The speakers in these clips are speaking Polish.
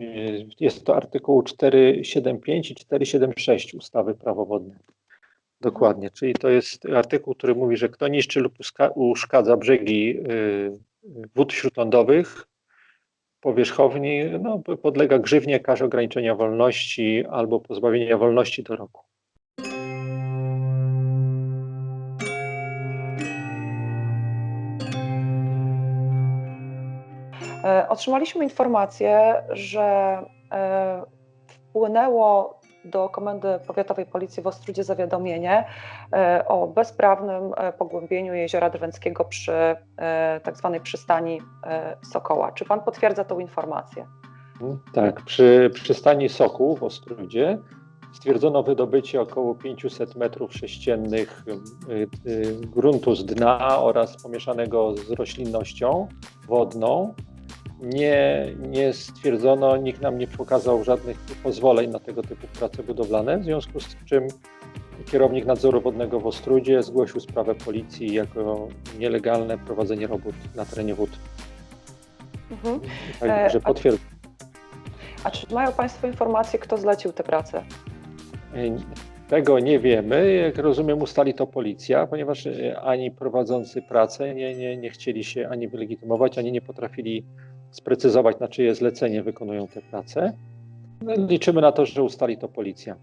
y, jest to artykuł 475 i 476 ustawy Prawo wodne. Dokładnie, czyli to jest artykuł, który mówi, że kto niszczy lub uszkadza brzegi y, wód śródlądowych, powierzchowni, no, podlega grzywnie, karze ograniczenia wolności albo pozbawienia wolności do roku. Otrzymaliśmy informację, że e, wpłynęło do Komendy Powiatowej Policji w Ostrudzie zawiadomienie e, o bezprawnym e, pogłębieniu jeziora Drwęckiego przy e, tak przystani e, Sokoła. Czy pan potwierdza tą informację? Tak, przy przystani Sokół w Ostrudzie stwierdzono wydobycie około 500 metrów sześciennych y, y, gruntu z dna oraz pomieszanego z roślinnością wodną. Nie, nie stwierdzono, nikt nam nie pokazał żadnych pozwoleń na tego typu prace budowlane, w związku z czym kierownik nadzoru wodnego w Ostrudzie zgłosił sprawę policji jako nielegalne prowadzenie robót na terenie wód. Mhm. Także a- potwierdzam. A czy mają państwo informację, kto zlecił te prace? Tego nie wiemy. Jak rozumiem, ustali to policja, ponieważ e, ani prowadzący pracę nie, nie, nie chcieli się ani wylegitymować, ani nie potrafili sprecyzować, na czyje zlecenie wykonują te prace. No, liczymy na to, że ustali to policja.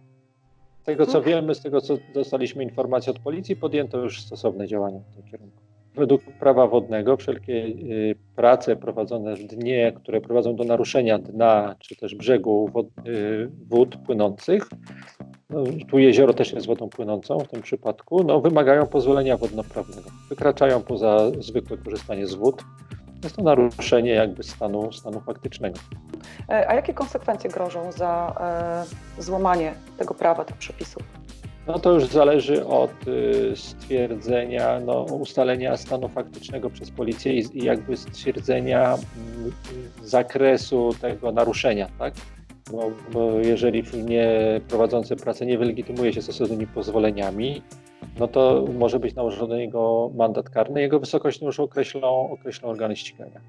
Z tego co wiemy, z tego co dostaliśmy informację od policji, podjęto już stosowne działania w tym kierunku. Według prawa wodnego wszelkie y, prace prowadzone w dnie, które prowadzą do naruszenia dna czy też brzegu wod, y, wód płynących, no, tu jezioro też jest wodą płynącą w tym przypadku, no, wymagają pozwolenia wodnoprawnego. Wykraczają poza zwykłe korzystanie z wód. Jest to naruszenie jakby stanu, stanu faktycznego. E, A jakie konsekwencje grożą za e, złamanie tego prawa, tych przepisów? No to już zależy od y, stwierdzenia, no, ustalenia stanu faktycznego przez policję i, i jakby stwierdzenia mm, zakresu tego naruszenia, tak? Bo, bo jeżeli nie prowadzący pracę nie wylegitymuje się stosownymi pozwoleniami, no to może być nałożony na niego mandat karny. Jego wysokość już określą, określą organy ścigania.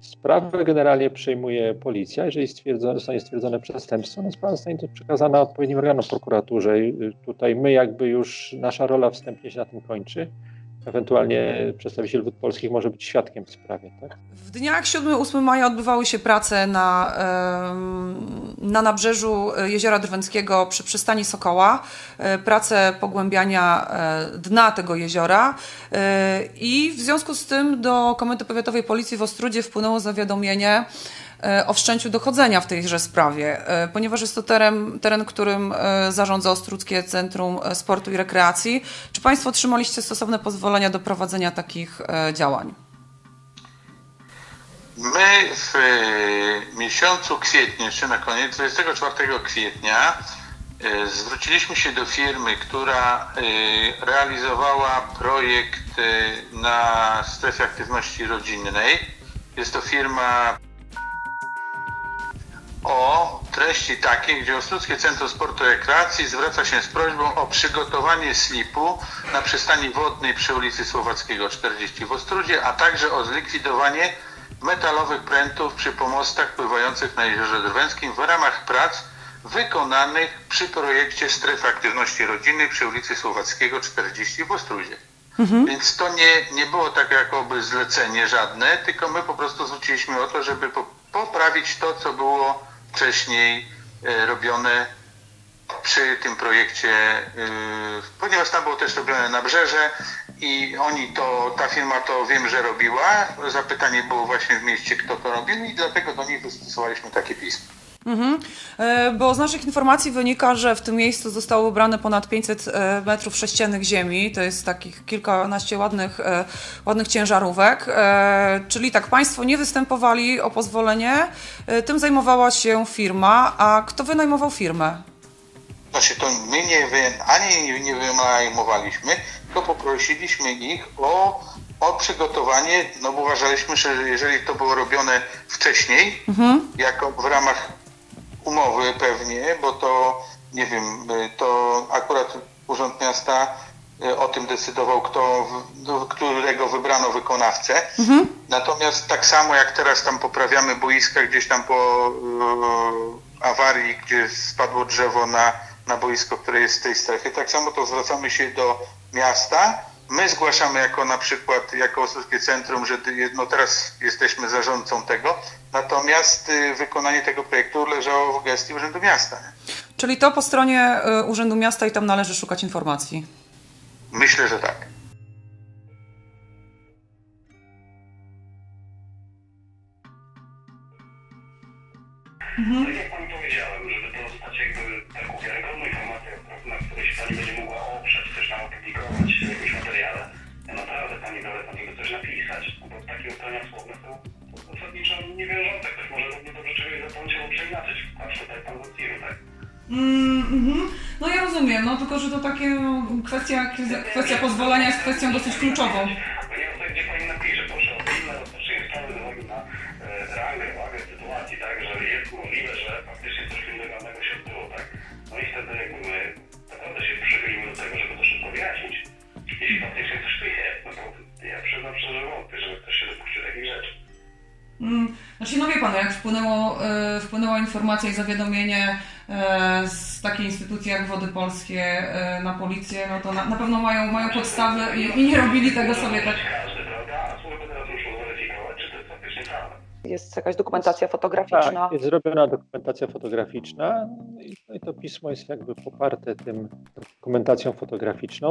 Sprawę generalnie przejmuje policja. Jeżeli stwierdzone, zostanie stwierdzone przestępstwo, no sprawa zostanie przekazana odpowiednim organom prokuraturze. I y, tutaj my jakby już, nasza rola wstępnie się na tym kończy. Ewentualnie przedstawiciel wód polskich może być świadkiem w sprawie. Tak? W dniach 7-8 maja odbywały się prace na, na nabrzeżu Jeziora Drwęckiego przy przystani Sokoła. E, Prace pogłębiania e, dna tego jeziora. E, I w związku z tym do Komendy Powiatowej Policji w Ostrudzie wpłynęło zawiadomienie o wszczęciu dochodzenia w tejże sprawie, e, ponieważ jest to teren, teren którym e, zarządza Ostrudzkie Centrum e, Sportu i Rekreacji. Czy Państwo otrzymaliście stosowne pozwolenia do prowadzenia takich e, działań? My w e, miesiącu kwietniu, jeszcze na koniec, 24 kwietnia, e, zwróciliśmy się do firmy, która e, realizowała projekt e, na strefie aktywności rodzinnej. Jest to firma o treści takiej, gdzie Ostruckie Centrum Sportu i Rekreacji zwraca się z prośbą o przygotowanie slipu na przystani wodnej przy ulicy Słowackiego 40 w Ostrudzie, a także o zlikwidowanie metalowych prętów przy pomostach pływających na Jeziorze Drwęskim w ramach prac wykonanych przy projekcie Strefy Aktywności Rodzinnej przy ulicy Słowackiego 40 w Ostrudzie. Więc to nie, nie było tak jakoby zlecenie żadne, tylko my po prostu zwróciliśmy o to, żeby po, poprawić to, co było wcześniej e, robione przy tym projekcie, e, ponieważ tam było też robione nabrzeże i oni to, ta firma to wiem, że robiła. Zapytanie było właśnie w mieście, kto to robił i dlatego do nich wystosowaliśmy takie pismo. Mhm. E, Bo z naszych informacji wynika, że w tym miejscu zostało ubrane ponad 500 e, metrów sześciennych ziemi. To jest takich kilkanaście ładnych, e, ładnych ciężarówek. Czyli tak, Państwo nie występowali o pozwolenie, tym zajmowała się firma. A kto wynajmował firmę? Znaczy to my nie wy, ani nie, wynajmowaliśmy, tylko poprosiliśmy ich o, o przygotowanie, no bo uważaliśmy, że jeżeli to było robione wcześniej, jako w ramach umowy pewnie, bo to nie wiem, y, to akurat Urząd Miasta y, o tym decydował, kto, do którego wybrano wykonawcę. Mhm. Natomiast tak samo jak teraz tam poprawiamy boiska gdzieś tam po e, awarii, gdzie spadło drzewo na, na boisko, które jest w tej strefie, tak samo to zwracamy się do miasta. My zgłaszamy jako na przykład, jako Osurskie Centrum, że no teraz jesteśmy zarządcą tego, natomiast y, wykonanie tego projektu leżało w gestii Urzędu Miasta. Czyli to po stronie y, Urzędu Miasta i tam należy szukać informacji. Myślę, że tak. Tak jak Pani powiedziałem, żeby dostać jakby taką wiarygodną informację, Pani będzie mogła oprzeć, też nam opublikować w jakimś materiale, ja naprawdę Pani dole Pani by coś napisać, no bo takie ustalenia słowne są zasadniczo niewiążące. Ktoś może równie dobrze czegoś zapomnieć albo przeinaczyć. Patrz tutaj Pan Wocir, tak? Mm, mhm. No ja rozumiem, no tylko, że to takie no, kwestia, kwestia pozwolenia jest kwestią dosyć kluczową. Jak wpłynęło, e, wpłynęła informacja i zawiadomienie e, z takiej instytucji jak Wody Polskie e, na policję, no to na, na pewno mają, mają podstawy i, i nie robili tego sobie tak. Każdy, prawda? A służby teraz muszą zweryfikować, czy to jest jakaś dokumentacja fotograficzna. Tak, jest zrobiona dokumentacja fotograficzna i, no i to pismo jest jakby poparte tym dokumentacją fotograficzną.